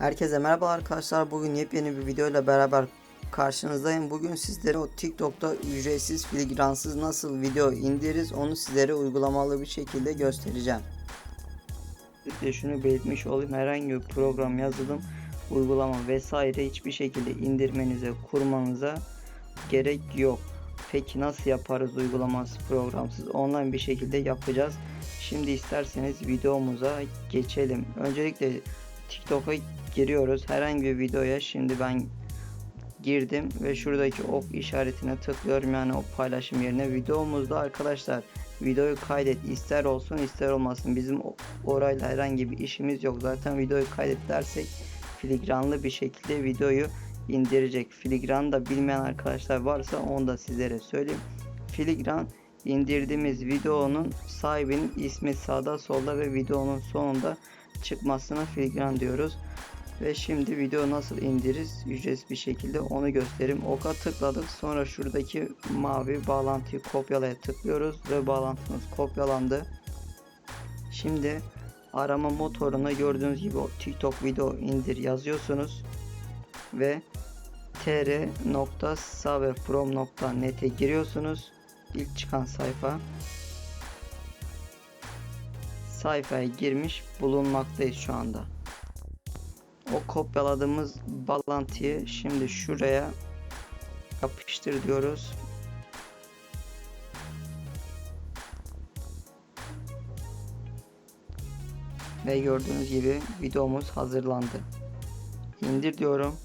Herkese merhaba arkadaşlar. Bugün yepyeni bir video ile beraber karşınızdayım. Bugün sizlere o TikTok'ta ücretsiz filigransız nasıl video indiririz onu sizlere uygulamalı bir şekilde göstereceğim. Bir şunu belirtmiş olayım. Herhangi bir program, yazılım, uygulama vesaire hiçbir şekilde indirmenize, kurmanıza gerek yok. Peki nasıl yaparız uygulaması programsız? Online bir şekilde yapacağız. Şimdi isterseniz videomuza geçelim. Öncelikle TikTok'a giriyoruz. Herhangi bir videoya şimdi ben girdim ve şuradaki ok işaretine tıklıyorum. Yani o paylaşım yerine videomuzda arkadaşlar. Videoyu kaydet ister olsun ister olmasın. Bizim orayla herhangi bir işimiz yok. Zaten videoyu kaydet dersek filigranlı bir şekilde videoyu indirecek. Filigran da bilmeyen arkadaşlar varsa onu da sizlere söyleyeyim. Filigran indirdiğimiz videonun sahibinin ismi sağda solda ve videonun sonunda çıkmasına filigran diyoruz. Ve şimdi video nasıl indiririz ücretsiz bir şekilde onu göstereyim. Oka tıkladık sonra şuradaki mavi bağlantıyı kopyalaya tıklıyoruz ve bağlantımız kopyalandı. Şimdi arama motoruna gördüğünüz gibi TikTok video indir yazıyorsunuz ve tr.savefrom.net'e giriyorsunuz. İlk çıkan sayfa sayfaya girmiş bulunmaktayız şu anda. O kopyaladığımız bağlantıyı şimdi şuraya yapıştır diyoruz. Ve gördüğünüz gibi videomuz hazırlandı. İndir diyorum.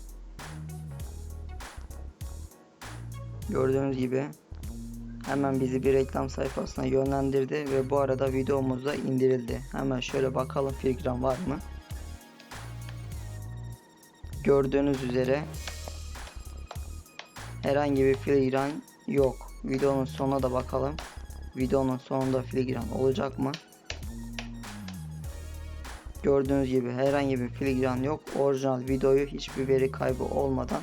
Gördüğünüz gibi hemen bizi bir reklam sayfasına yönlendirdi ve bu arada videomuz da indirildi. Hemen şöyle bakalım filigran var mı? Gördüğünüz üzere herhangi bir filigran yok. Videonun sonuna da bakalım. Videonun sonunda filigran olacak mı? Gördüğünüz gibi herhangi bir filigran yok. Orijinal videoyu hiçbir veri kaybı olmadan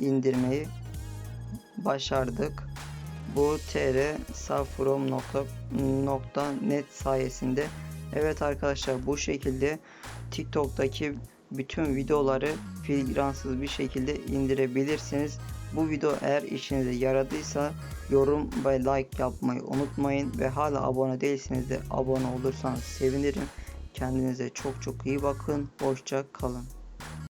indirmeyi başardık. Bu tr.safrom.net sayesinde Evet arkadaşlar bu şekilde TikTok'taki bütün videoları filigransız bir şekilde indirebilirsiniz. Bu video eğer işinize yaradıysa yorum ve like yapmayı unutmayın ve hala abone değilseniz de abone olursanız sevinirim. Kendinize çok çok iyi bakın. Hoşça kalın.